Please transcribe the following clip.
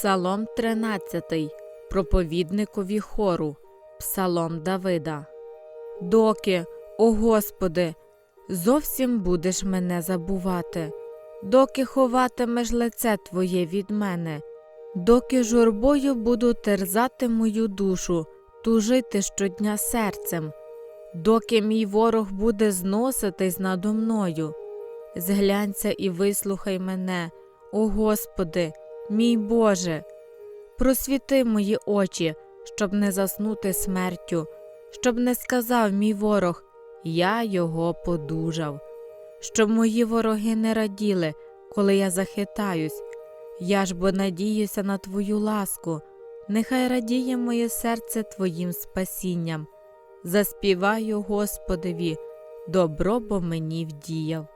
Псалом 13. Проповідникові хору. Псалом Давида. Доки, о Господи, зовсім будеш мене забувати, доки ховатимеш лице Твоє від мене, доки журбою буду терзати мою душу, тужити щодня серцем, доки мій ворог буде зноситись надо мною. Зглянься і вислухай мене, о Господи, мій Боже. Просвіти мої очі, щоб не заснути смертю, щоб не сказав мій ворог, я його подужав, щоб мої вороги не раділи, коли я захитаюсь. Я ж бо надіюся на Твою ласку, нехай радіє моє серце Твоїм спасінням. Заспіваю Господеві, добро бо мені вдіяв.